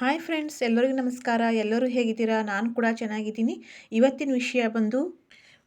Hi friends ಎಲ್ಲರಿಗೂ ನಮಸ್ಕಾರ. ಎಲ್ಲರೂ ಹೇಗಿದ್ದೀರಾ? ನಾನು ಕೂಡ ಚೆನ್ನಾಗಿದ್ದೀನಿ. ಇವತ್ತಿನ ವಿಷಯ ಬಂದು,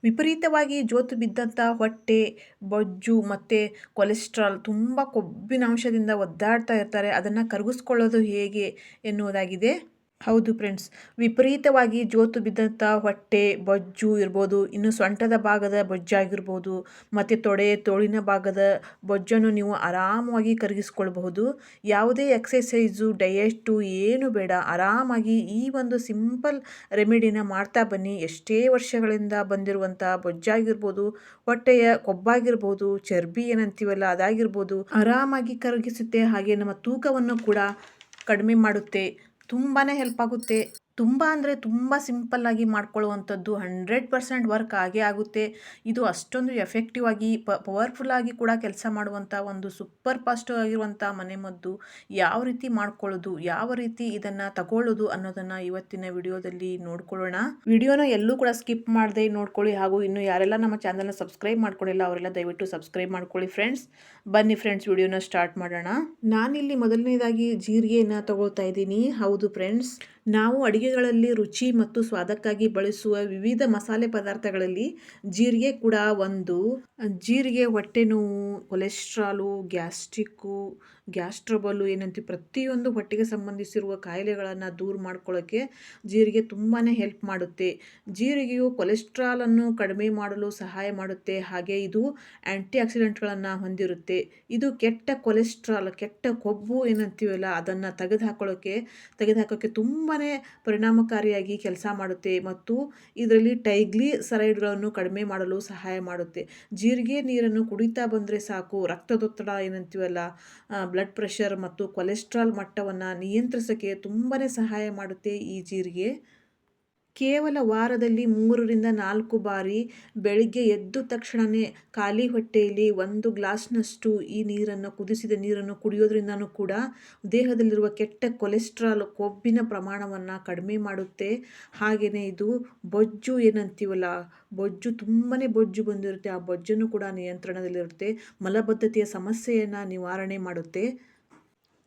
ವಿಪರೀತವಾಗಿ ಜೋತು ಬಿದ್ದಂಥ ಹೊಟ್ಟೆ, ಬೊಜ್ಜು ಮತ್ತು ಕೊಲೆಸ್ಟ್ರಾಲ್ ತುಂಬ ಕೊಬ್ಬಿನ ಅಂಶದಿಂದ ಒದ್ದಾಡ್ತಾ ಇರ್ತಾರೆ. ಅದನ್ನು ಕರಗಿಸ್ಕೊಳ್ಳೋದು ಹೇಗೆ ಎನ್ನುವುದಾಗಿದೆ. ಹೌದು ಫ್ರೆಂಡ್ಸ್, ವಿಪರೀತವಾಗಿ ಜೋತು ಬಿದ್ದಂಥ ಹೊಟ್ಟೆ, ಬೊಜ್ಜು ಇರ್ಬೋದು, ಇನ್ನು ಸೊಂಟದ ಭಾಗದ ಬೊಜ್ಜಾಗಿರ್ಬೋದು, ಮತ್ತು ತೊಡೆ, ತೋಳಿನ ಭಾಗದ ಬೊಜ್ಜನ್ನು ನೀವು ಆರಾಮವಾಗಿ ಕರಗಿಸ್ಕೊಳ್ಬಹುದು. ಯಾವುದೇ ಎಕ್ಸಸೈಸು ಡಯೆಸ್ಟು ಏನು ಬೇಡ. ಆರಾಮಾಗಿ ಈ ಒಂದು ಸಿಂಪಲ್ ರೆಮಿಡಿನ ಮಾಡ್ತಾ ಬನ್ನಿ. ಎಷ್ಟೇ ವರ್ಷಗಳಿಂದ ಬಂದಿರುವಂಥ ಬೊಜ್ಜಾಗಿರ್ಬೋದು, ಹೊಟ್ಟೆಯ ಕೊಬ್ಬಾಗಿರ್ಬೋದು, ಚರ್ಬಿ ಏನಂತೀವಲ್ಲ ಅದಾಗಿರ್ಬೋದು, ಆರಾಮಾಗಿ ಕರಗಿಸುತ್ತೆ. ಹಾಗೆ ನಮ್ಮ ತೂಕವನ್ನು ಕೂಡ ಕಡಿಮೆ ಮಾಡುತ್ತೆ. ತುಂಬಾ ಹೆಲ್ಪ್ ಆಗುತ್ತೆ ತುಂಬ ಅಂದರೆ ತುಂಬ ಸಿಂಪಲ್ಲಾಗಿ ಮಾಡ್ಕೊಳ್ಳುವಂಥದ್ದು ಹಂಡ್ರೆಡ್ ಪರ್ಸೆಂಟ್ ವರ್ಕ್ ಆಗೇ ಆಗುತ್ತೆ. ಇದು ಅಷ್ಟೊಂದು ಎಫೆಕ್ಟಿವ್ ಆಗಿ ಪ ಪವರ್ಫುಲ್ಲಾಗಿ ಕೂಡ ಕೆಲಸ ಮಾಡುವಂಥ ಒಂದು ಸೂಪರ್ ಫಾಸ್ಟ್ ಆಗಿರುವಂಥ ಮನೆಮದ್ದು ಯಾವ ರೀತಿ ಮಾಡ್ಕೊಳ್ಳೋದು, ಯಾವ ರೀತಿ ಇದನ್ನು ತಗೊಳ್ಳೋದು ಅನ್ನೋದನ್ನು ಇವತ್ತಿನ ವಿಡಿಯೋದಲ್ಲಿ ನೋಡ್ಕೊಳ್ಳೋಣ. ವಿಡಿಯೋನ ಎಲ್ಲೂ ಕೂಡ ಸ್ಕಿಪ್ ಮಾಡದೆ ನೋಡ್ಕೊಳ್ಳಿ ಹಾಗೂ ಇನ್ನು ಯಾರೆಲ್ಲ ನಮ್ಮ ಚಾನಲ್ನ ಸಬ್ಸ್ಕ್ರೈಬ್ ಮಾಡ್ಕೊಂಡಿಲ್ಲ ಅವರೆಲ್ಲ ದಯವಿಟ್ಟು ಸಬ್ಸ್ಕ್ರೈಬ್ ಮಾಡ್ಕೊಳ್ಳಿ ಫ್ರೆಂಡ್ಸ್. ಬನ್ನಿ ಫ್ರೆಂಡ್ಸ್ ವಿಡಿಯೋನ ಸ್ಟಾರ್ಟ್ ಮಾಡೋಣ. ನಾನಿಲ್ಲಿ ಮೊದಲನೇದಾಗಿ ಜೀರಿಗೆಯನ್ನು ತಗೊಳ್ತಾ ಇದ್ದೀನಿ. ಹೌದು ಫ್ರೆಂಡ್ಸ್, ನಾವು ಅಡುಗೆಗಳಲ್ಲಿ ರುಚಿ ಮತ್ತು ಸ್ವಾದಕ್ಕಾಗಿ ಬಳಸುವ ವಿವಿಧ ಮಸಾಲೆ ಪದಾರ್ಥಗಳಲ್ಲಿ ಜೀರಿಗೆ ಕೂಡ ಒಂದು. ಜೀರಿಗೆ, ಹೊಟ್ಟೆ ನೋವು, ಕೊಲೆಸ್ಟ್ರಾಲು, ಗ್ಯಾಸ್ಟ್ರಿಕ್ಕು, ಗ್ಯಾಸ್ಟ್ರಬಲ್ಲು ಏನಂತೀವಿ ಪ್ರತಿಯೊಂದು ಹೊಟ್ಟೆಗೆ ಸಂಬಂಧಿಸಿರುವ ಕಾಯಿಲೆಗಳನ್ನು ದೂರ ಮಾಡ್ಕೊಳ್ಳೋಕ್ಕೆ ಜೀರಿಗೆ ತುಂಬಾ ಹೆಲ್ಪ್ ಮಾಡುತ್ತೆ. ಜೀರಿಗೆಯು ಕೊಲೆಸ್ಟ್ರಾಲನ್ನು ಕಡಿಮೆ ಮಾಡಲು ಸಹಾಯ ಮಾಡುತ್ತೆ. ಹಾಗೆ ಇದು ಆ್ಯಂಟಿ ಆಕ್ಸಿಡೆಂಟ್ಗಳನ್ನು ಹೊಂದಿರುತ್ತೆ. ಇದು ಕೆಟ್ಟ ಕೊಲೆಸ್ಟ್ರಾಲ್, ಕೆಟ್ಟ ಕೊಬ್ಬು ಏನಂತೀವಲ್ಲ, ಅದನ್ನು ತೆಗೆದುಹಾಕೊಳ್ಳೋಕ್ಕೆ ತೆಗೆದುಹಾಕೋಕ್ಕೆ ತುಂಬಾ ಪರಿಣಾಮಕಾರಿಯಾಗಿ ಕೆಲಸ ಮಾಡುತ್ತೆ ಮತ್ತು ಇದರಲ್ಲಿ ಟೈಗ್ಲಿ ಸರೈಡ್ಗಳನ್ನು ಕಡಿಮೆ ಮಾಡಲು ಸಹಾಯ ಮಾಡುತ್ತೆ. ಜೀರಿಗೆ ನೀರನ್ನು ಕುಡಿತಾ ಬಂದರೆ ಸಾಕು, ರಕ್ತದೊತ್ತಡ ಏನಂತೀವಲ್ಲ ಬ್ಲಡ್ ಪ್ರೆಷರ್ ಮತ್ತು ಕೊಲೆಸ್ಟ್ರಾಲ್ ಮಟ್ಟವನ್ನು ನಿಯಂತ್ರಿಸೋಕ್ಕೆ ತುಂಬಾ ಸಹಾಯ ಮಾಡುತ್ತೆ ಈ ಜೀರಿಗೆ. ಕೇವಲ ವಾರದಲ್ಲಿ ಮೂರರಿಂದ ನಾಲ್ಕು ಬಾರಿ ಬೆಳಿಗ್ಗೆ ಎದ್ದ ತಕ್ಷಣವೇ ಖಾಲಿ ಹೊಟ್ಟೆಯಲ್ಲಿ ಒಂದು ಗ್ಲಾಸ್ನಷ್ಟು ಈ ನೀರನ್ನು, ಕುದಿಸಿದ ನೀರನ್ನು ಕುಡಿಯೋದ್ರಿಂದನೂ ಕೂಡ ದೇಹದಲ್ಲಿರುವ ಕೆಟ್ಟ ಕೊಲೆಸ್ಟ್ರಾಲ್, ಕೊಬ್ಬಿನ ಪ್ರಮಾಣವನ್ನು ಕಡಿಮೆ ಮಾಡುತ್ತೆ. ಹಾಗೆಯೇ ಇದು ಬೊಜ್ಜು ಏನಂತೀವಲ್ಲ, ಬೊಜ್ಜು ತುಂಬಾ ಬೊಜ್ಜು ಬಂದಿರುತ್ತೆ. ಆ ಬೊಜ್ಜನ್ನು ಕೂಡ ನಿಯಂತ್ರಣದಲ್ಲಿರುತ್ತೆ. ಮಲಬದ್ಧತೆಯ ಸಮಸ್ಯೆಯನ್ನು ನಿವಾರಣೆ ಮಾಡುತ್ತೆ.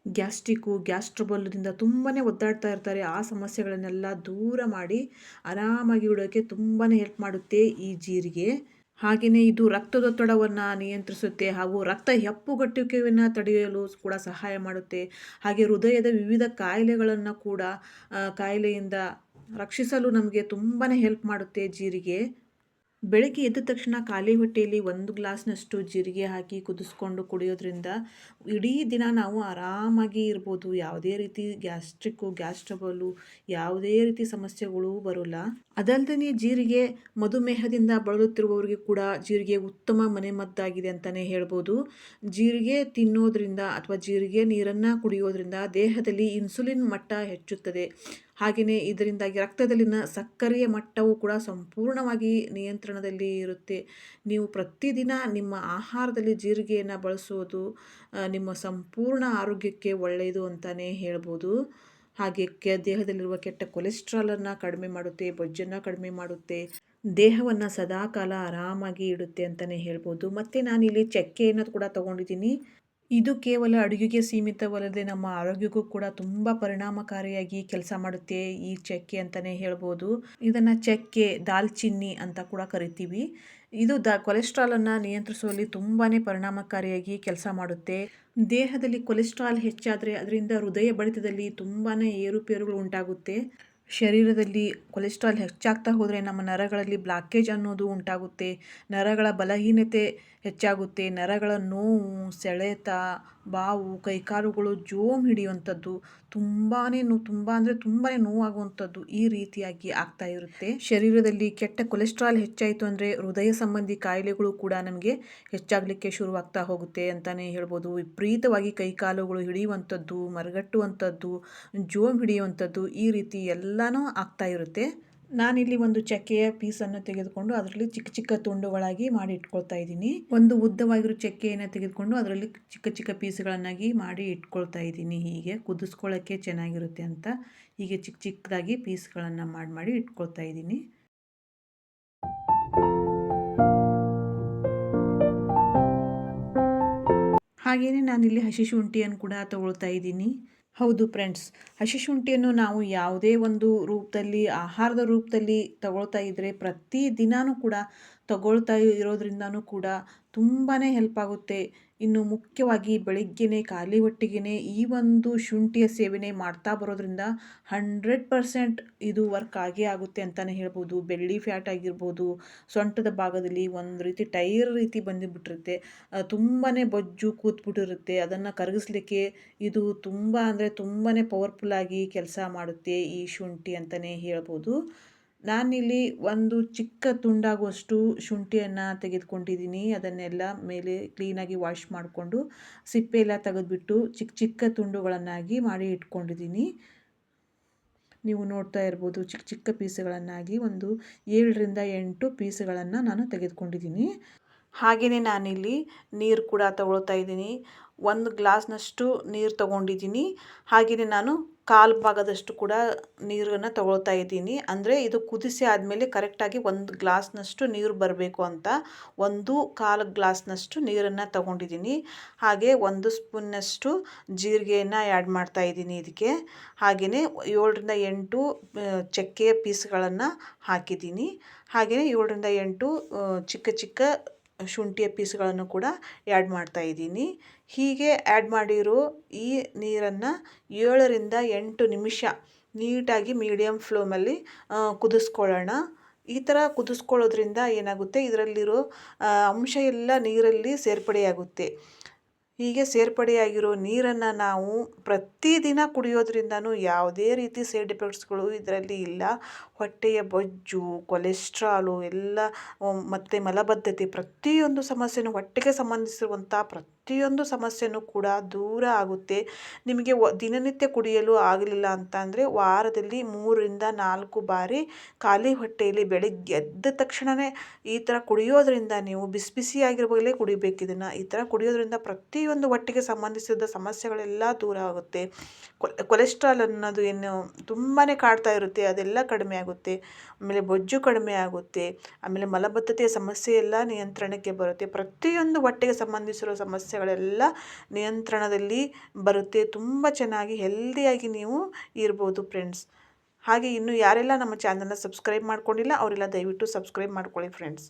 ಗ್ಯಾಸ್ಟ್ರಿಕ್ಕು, ಗ್ಯಾಸ್ಟ್ರಬಲ್ದಿಂದ ತುಂಬಾ ಒದ್ದಾಡ್ತಾ ಇರ್ತಾರೆ. ಆ ಸಮಸ್ಯೆಗಳನ್ನೆಲ್ಲ ದೂರ ಮಾಡಿ ಆರಾಮಾಗಿ ಇಡೋಕ್ಕೆ ತುಂಬಾ ಹೆಲ್ಪ್ ಮಾಡುತ್ತೆ ಈ ಜೀರಿಗೆ. ಹಾಗೆಯೇ ಇದು ರಕ್ತದೊತ್ತಡವನ್ನು ನಿಯಂತ್ರಿಸುತ್ತೆ. ಹಾಗೂ ರಕ್ತ ಹೆಪ್ಪುಗಟ್ಟುವಿಕೆಯನ್ನು ತಡೆಯಲು ಕೂಡ ಸಹಾಯ ಮಾಡುತ್ತೆ. ಹಾಗೆ ಹೃದಯದ ವಿವಿಧ ಕಾಯಿಲೆಗಳನ್ನು ಕೂಡ ಕಾಯಿಲೆಯಿಂದ ರಕ್ಷಿಸಲು ನಮಗೆ ತುಂಬಾ ಹೆಲ್ಪ್ ಮಾಡುತ್ತೆ ಜೀರಿಗೆ. ಬೆಳಗ್ಗೆ ಎದ್ದ ತಕ್ಷಣ ಖಾಲಿ ಹೊಟ್ಟೆಯಲ್ಲಿ ಒಂದು ಗ್ಲಾಸ್ನಷ್ಟು ಜೀರಿಗೆ ಹಾಕಿ ಕುದಿಸ್ಕೊಂಡು ಕುಡಿಯೋದ್ರಿಂದ ಇಡೀ ದಿನ ನಾವು ಆರಾಮಾಗಿ ಇರ್ಬೋದು. ಯಾವುದೇ ರೀತಿ ಗ್ಯಾಸ್ಟ್ರಿಕ್ಕು, ಗ್ಯಾಸ್ ಟ್ರಬಲು ಯಾವುದೇ ರೀತಿ ಸಮಸ್ಯೆಗಳು ಬರೋಲ್ಲ. ಅದಲ್ಲದೆ ಜೀರಿಗೆ ಮಧುಮೇಹದಿಂದ ಬಳಲುತ್ತಿರುವವರಿಗೆ ಕೂಡ ಜೀರಿಗೆ ಉತ್ತಮ ಮನೆಮದ್ದಾಗಿದೆ ಅಂತಲೇ ಹೇಳ್ಬೋದು. ಜೀರಿಗೆ ತಿನ್ನೋದ್ರಿಂದ ಅಥವಾ ಜೀರಿಗೆ ನೀರನ್ನು ಕುಡಿಯೋದ್ರಿಂದ ದೇಹದಲ್ಲಿ ಇನ್ಸುಲಿನ್ ಮಟ್ಟ ಹೆಚ್ಚುತ್ತದೆ. ಹಾಗೆಯೇ ಇದರಿಂದಾಗಿ ರಕ್ತದಲ್ಲಿನ ಸಕ್ಕರೆಯ ಮಟ್ಟವು ಕೂಡ ಸಂಪೂರ್ಣವಾಗಿ ನಿಯಂತ್ರಣದಲ್ಲಿ ಇರುತ್ತೆ. ನೀವು ಪ್ರತಿದಿನ ನಿಮ್ಮ ಆಹಾರದಲ್ಲಿ ಜೀರಿಗೆಯನ್ನು ಬಳಸುವುದು ನಿಮ್ಮ ಸಂಪೂರ್ಣ ಆರೋಗ್ಯಕ್ಕೆ ಒಳ್ಳೆಯದು ಅಂತಲೇ ಹೇಳ್ಬೋದು. ಹಾಗೆ ಕೆ, ದೇಹದಲ್ಲಿರುವ ಕೆಟ್ಟ ಕೊಲೆಸ್ಟ್ರಾಲನ್ನು ಕಡಿಮೆ ಮಾಡುತ್ತೆ, ಬೊಜ್ಜನ್ನು ಕಡಿಮೆ ಮಾಡುತ್ತೆ, ದೇಹವನ್ನು ಸದಾಕಾಲ ಆರಾಮಾಗಿ ಇಡುತ್ತೆ ಅಂತಲೇ ಹೇಳ್ಬೋದು. ಮತ್ತು ನಾನಿಲ್ಲಿ ಚಕ್ಕೆಯನ್ನು ಕೂಡ ತೊಗೊಂಡಿದ್ದೀನಿ. ಇದು ಕೇವಲ ಅಡುಗೆಗೆ ಸೀಮಿತವಲ್ಲದೆ ನಮ್ಮ ಆರೋಗ್ಯಕ್ಕೂ ಕೂಡ ತುಂಬ ಪರಿಣಾಮಕಾರಿಯಾಗಿ ಕೆಲಸ ಮಾಡುತ್ತೆ ಈ ಚಕ್ಕೆ ಅಂತಲೇ ಹೇಳ್ಬೋದು. ಇದನ್ನು ಚಕ್ಕೆ, ದಾಲ್ಚಿನ್ನಿ ಅಂತ ಕೂಡ ಕರಿತೀವಿ. ಇದು ದ ಕೊಲೆಸ್ಟ್ರಾಲನ್ನು ನಿಯಂತ್ರಿಸುವಲ್ಲಿ ತುಂಬಾ ಪರಿಣಾಮಕಾರಿಯಾಗಿ ಕೆಲಸ ಮಾಡುತ್ತೆ. ದೇಹದಲ್ಲಿ ಕೊಲೆಸ್ಟ್ರಾಲ್ ಹೆಚ್ಚಾದರೆ ಅದರಿಂದ ಹೃದಯ ಬಡಿತದಲ್ಲಿ ತುಂಬಾ ಏರುಪೇರುಗಳು ಉಂಟಾಗುತ್ತೆ. ಶರೀರದಲ್ಲಿ ಕೊಲೆಸ್ಟ್ರಾಲ್ ಹೆಚ್ಚಾಗ್ತಾ ಹೋದರೆ ನಮ್ಮ ನರಗಳಲ್ಲಿ ಬ್ಲಾಕೇಜ್ ಅನ್ನೋದು ಉಂಟಾಗುತ್ತೆ. ನರಗಳ ಬಲಹೀನತೆ ಹೆಚ್ಚಾಗುತ್ತೆ. ನರಗಳ ನೋವು, ಸೆಳೆತ, ಬಾವು, ಕೈಕಾಲುಗಳು ಜೋಮ್ ಹಿಡಿಯುವಂಥದ್ದು. ತುಂಬಾ ನೋವು ತುಂಬ ಅಂದರೆ ತುಂಬಾ ನೋವಾಗುವಂಥದ್ದು ಈ ರೀತಿಯಾಗಿ ಆಗ್ತಾ ಇರುತ್ತೆ. ಶರೀರದಲ್ಲಿ ಕೆಟ್ಟ ಕೊಲೆಸ್ಟ್ರಾಲ್ ಹೆಚ್ಚಾಯಿತು ಅಂದರೆ ಹೃದಯ ಸಂಬಂಧಿ ಕಾಯಿಲೆಗಳು ಕೂಡ ನಮಗೆ ಹೆಚ್ಚಾಗಲಿಕ್ಕೆ ಶುರುವಾಗ್ತಾ ಹೋಗುತ್ತೆ ಅಂತಲೇ ಹೇಳ್ಬೋದು. ವಿಪರೀತವಾಗಿ ಕೈಕಾಲುಗಳು ಹಿಡಿಯುವಂಥದ್ದು, ಮರಗಟ್ಟುವಂಥದ್ದು, ಜೋಮ್ ಹಿಡಿಯುವಂಥದ್ದು ಈ ರೀತಿ ಎಲ್ಲನೂ ಆಗ್ತಾ ಇರುತ್ತೆ. ನಾನಿಲ್ಲಿ ಒಂದು ಚಕ್ಕೆಯ ಪೀಸನ್ನು ತೆಗೆದುಕೊಂಡು ಅದರಲ್ಲಿ ಚಿಕ್ಕ ಚಿಕ್ಕ ತುಂಡುಗಳಾಗಿ ಮಾಡಿ ಇಟ್ಕೊಳ್ತಾ ಇದ್ದೀನಿ. ಒಂದು ಉದ್ದವಾಗಿರೋ ಚಕ್ಕೆಯನ್ನು ತೆಗೆದುಕೊಂಡು ಅದರಲ್ಲಿ ಚಿಕ್ಕ ಚಿಕ್ಕ ಪೀಸ್ಗಳನ್ನಾಗಿ ಮಾಡಿ ಇಟ್ಕೊಳ್ತಾ ಇದ್ದೀನಿ. ಹೀಗೆ ಕುದಿಸ್ಕೊಳ್ಳೋಕ್ಕೆ ಚೆನ್ನಾಗಿರುತ್ತೆ ಅಂತ ಹೀಗೆ ಚಿಕ್ಕ ಚಿಕ್ಕದಾಗಿ ಪೀಸ್ಗಳನ್ನು ಮಾಡಿ ಮಾಡಿ ಇಟ್ಕೊಳ್ತಾ ಇದ್ದೀನಿ. ಹಾಗೆಯೇ ನಾನಿಲ್ಲಿ ಹಸಿ ಶುಂಠಿಯನ್ನು ಕೂಡ ತಗೊಳ್ತಾ ಇದ್ದೀನಿ. ಹೌದು ಫ್ರೆಂಡ್ಸ್ ಹಸಿ ಶುಂಠಿಯನ್ನು ನಾವು ಯಾವುದೇ ಒಂದು ರೂಪದಲ್ಲಿ, ಆಹಾರದ ರೂಪದಲ್ಲಿ ತಗೊಳ್ತಾ ಇದ್ದರೆ ಪ್ರತಿ ದಿನಾನೂ ಕೂಡ ತಗೊಳ್ತಾ ಇರೋದ್ರಿಂದನೂ ಕೂಡ ತುಂಬಾ ಹೆಲ್ಪ್ ಆಗುತ್ತೆ. ಇನ್ನು ಮುಖ್ಯವಾಗಿ ಬೆಳಿಗ್ಗೆನೇ, ಖಾಲಿ ಹೊಟ್ಟೆಗೇ ಈ ಒಂದು ಶುಂಠಿಯ ಸೇವನೆ ಮಾಡ್ತಾ ಬರೋದ್ರಿಂದ ಹಂಡ್ರೆಡ್ ಪರ್ಸೆಂಟ್ ಇದು ವರ್ಕ್ ಆಗೇ ಆಗುತ್ತೆ ಅಂತಲೇ ಹೇಳ್ಬೋದು. ಬೆಳ್ಳಿ ಫ್ಯಾಟ್ ಆಗಿರ್ಬೋದು, ಸೊಂಟದ ಭಾಗದಲ್ಲಿ ಒಂದು ರೀತಿ ಟೈರ್ ರೀತಿ ಬಂದುಬಿಟ್ಟಿರುತ್ತೆ. ತುಂಬಾ ಬೊಜ್ಜು ಕೂತ್ಬಿಟ್ಟಿರುತ್ತೆ. ಅದನ್ನು ಕರಗಿಸ್ಲಿಕ್ಕೆ ಇದು ತುಂಬ ಅಂದರೆ ತುಂಬಾ ಪವರ್ಫುಲ್ಲಾಗಿ ಕೆಲಸ ಮಾಡುತ್ತೆ ಈ ಶುಂಠಿ ಅಂತಲೇ ಹೇಳ್ಬೋದು. ನಾನಿಲ್ಲಿ ಒಂದು ಚಿಕ್ಕ ತುಂಡಾಗುವಷ್ಟು ಶುಂಠಿಯನ್ನು ತೆಗೆದುಕೊಂಡಿದ್ದೀನಿ. ಅದನ್ನೆಲ್ಲ ಮೇಲೆ ಕ್ಲೀನಾಗಿ ವಾಶ್ ಮಾಡಿಕೊಂಡು ಸಿಪ್ಪೆ ಎಲ್ಲ ತೆಗೆದುಬಿಟ್ಟು ಚಿಕ್ಕ ಚಿಕ್ಕ ತುಂಡುಗಳನ್ನಾಗಿ ಮಾಡಿ ಇಟ್ಕೊಂಡಿದ್ದೀನಿ. ನೀವು ನೋಡ್ತಾ ಇರ್ಬೋದು ಚಿಕ್ಕ ಚಿಕ್ಕ ಪೀಸ್ಗಳನ್ನಾಗಿ ಒಂದು ಏಳರಿಂದ ಎಂಟು ಪೀಸ್ಗಳನ್ನು ನಾನು ತೆಗೆದುಕೊಂಡಿದ್ದೀನಿ. ಹಾಗೆಯೇ ನಾನಿಲ್ಲಿ ನೀರು ಕೂಡ ತಗೊಳ್ತಾ ಇದ್ದೀನಿ. ಒಂದು ಗ್ಲಾಸ್ನಷ್ಟು ನೀರು ತಗೊಂಡಿದ್ದೀನಿ. ಹಾಗೆಯೇ ನಾನು ಕಾಲು ಭಾಗದಷ್ಟು ಕೂಡ ನೀರನ್ನು ತಗೊಳ್ತಾ ಇದ್ದೀನಿ. ಅಂದರೆ ಇದು ಕುದಿಸಿ ಆದಮೇಲೆ ಕರೆಕ್ಟಾಗಿ ಒಂದು ಗ್ಲಾಸ್ನಷ್ಟು ನೀರು ಬರಬೇಕು ಅಂತ ಒಂದು ಕಾಲು ಗ್ಲಾಸ್ನಷ್ಟು ನೀರನ್ನು ತಗೊಂಡಿದ್ದೀನಿ. ಹಾಗೆ ಒಂದು ಸ್ಪೂನ್ನಷ್ಟು ಜೀರಿಗೆಯನ್ನು ಆ್ಯಡ್ ಮಾಡ್ತಾ ಇದ್ದೀನಿ ಇದಕ್ಕೆ. ಹಾಗೆಯೇ ಏಳರಿಂದ ಎಂಟು ಚಕ್ಕೆಯ ಪೀಸ್ಗಳನ್ನು ಹಾಕಿದ್ದೀನಿ. ಹಾಗೆಯೇ ಏಳರಿಂದ ಎಂಟು ಚಿಕ್ಕ ಚಿಕ್ಕ ಶುಂಠಿಯ ಪೀಸ್ಗಳನ್ನು ಕೂಡ ಆ್ಯಡ್ ಮಾಡ್ತಾ ಇದ್ದೀನಿ. ಹೀಗೆ ಆ್ಯಡ್ ಮಾಡಿರೋ ಈ ನೀರನ್ನು ಏಳರಿಂದ ಎಂಟು ನಿಮಿಷ ನೀಟಾಗಿ ಮೀಡಿಯಮ್ ಫ್ಲೇಮಲ್ಲಿ ಕುದಿಸ್ಕೊಳ್ಳೋಣ. ಈ ಥರ ಕುದಿಸ್ಕೊಳ್ಳೋದ್ರಿಂದ ಏನಾಗುತ್ತೆ? ಇದರಲ್ಲಿರೋ ಅಂಶ ಎಲ್ಲ ನೀರಲ್ಲಿ ಸೇರ್ಪಡೆಯಾಗುತ್ತೆ. ಹೀಗೆ ಸೇರ್ಪಡೆಯಾಗಿರೋ ನೀರನ್ನು ನಾವು ಪ್ರತಿದಿನ ಕುಡಿಯೋದ್ರಿಂದನೂ ಯಾವುದೇ ರೀತಿ ಸೈಡ್ ಎಫೆಕ್ಟ್ಸ್ಗಳು ಇದರಲ್ಲಿ ಇಲ್ಲ. ಹೊಟ್ಟೆಯ ಬೊಜ್ಜು, ಕೊಲೆಸ್ಟ್ರಾಲು, ಎಲ್ಲ ಮತ್ತು ಮಲಬದ್ಧತೆ ಪ್ರತಿಯೊಂದು ಸಮಸ್ಯೆನೂ ಹೊಟ್ಟೆಗೆ ಸಂಬಂಧಿಸಿರುವಂಥ ಪ್ರತಿಯೊಂದು ಸಮಸ್ಯೆನೂ ಕೂಡ ದೂರ ಆಗುತ್ತೆ. ನಿಮಗೆ ದಿನನಿತ್ಯ ಕುಡಿಯಲು ಆಗಲಿಲ್ಲ ಅಂತ ಅಂದರೆ ವಾರದಲ್ಲಿ ಮೂರರಿಂದ ನಾಲ್ಕು ಬಾರಿ ಖಾಲಿ ಹೊಟ್ಟೆಯಲ್ಲಿ ಬೆಳಗ್ಗೆ ಎದ್ದ ತಕ್ಷಣವೇ ಈ ಥರ ಕುಡಿಯೋದರಿಂದ ನೀವು ಬಿಸಿ ಬಿಸಿಯಾಗಿರುವಾಗಲೇ ಕುಡಿಬೇಕು ಇದನ್ನು. ಈ ಥರ ಕುಡಿಯೋದ್ರಿಂದ ಪ್ರತಿಯೊಂದು ಹೊಟ್ಟೆಗೆ ಸಂಬಂಧಿಸಿದ ಸಮಸ್ಯೆಗಳೆಲ್ಲ ದೂರ ಆಗುತ್ತೆ. ಕೊಲೆಸ್ಟ್ರಾಲ್ ಅನ್ನೋದು ಏನು ತುಂಬಾ ಕಾಡ್ತಾ ಇರುತ್ತೆ, ಅದೆಲ್ಲ ಕಡಿಮೆ ಆಗುತ್ತೆ. ಆಮೇಲೆ ಬೊಜ್ಜು ಕಡಿಮೆ ಆಗುತ್ತೆ. ಆಮೇಲೆ ಮಲಬದ್ಧತೆಯ ಸಮಸ್ಯೆ ಎಲ್ಲ ನಿಯಂತ್ರಣಕ್ಕೆ ಬರುತ್ತೆ. ಪ್ರತಿಯೊಂದು ಹೊಟ್ಟೆಗೆ ಸಂಬಂಧಿಸಿರೋ ಸಮಸ್ಯೆಗಳೆಲ್ಲ ನಿಯಂತ್ರಣದಲ್ಲಿ ಬರುತ್ತೆ. ತುಂಬ ಚೆನ್ನಾಗಿ ಹೆಲ್ದಿಯಾಗಿ ನೀವು ಇರ್ಬೋದು ಫ್ರೆಂಡ್ಸ್ ಹಾಗೆ ಇನ್ನು ಯಾರೆಲ್ಲ ನಮ್ಮ ಚಾನಲ್ನ ಸಬ್ಸ್ಕ್ರೈಬ್ ಮಾಡ್ಕೊಂಡಿಲ್ಲ, ಅವರೆಲ್ಲ ದಯವಿಟ್ಟು ಸಬ್ಸ್ಕ್ರೈಬ್ ಮಾಡ್ಕೊಳ್ಳಿ ಫ್ರೆಂಡ್ಸ್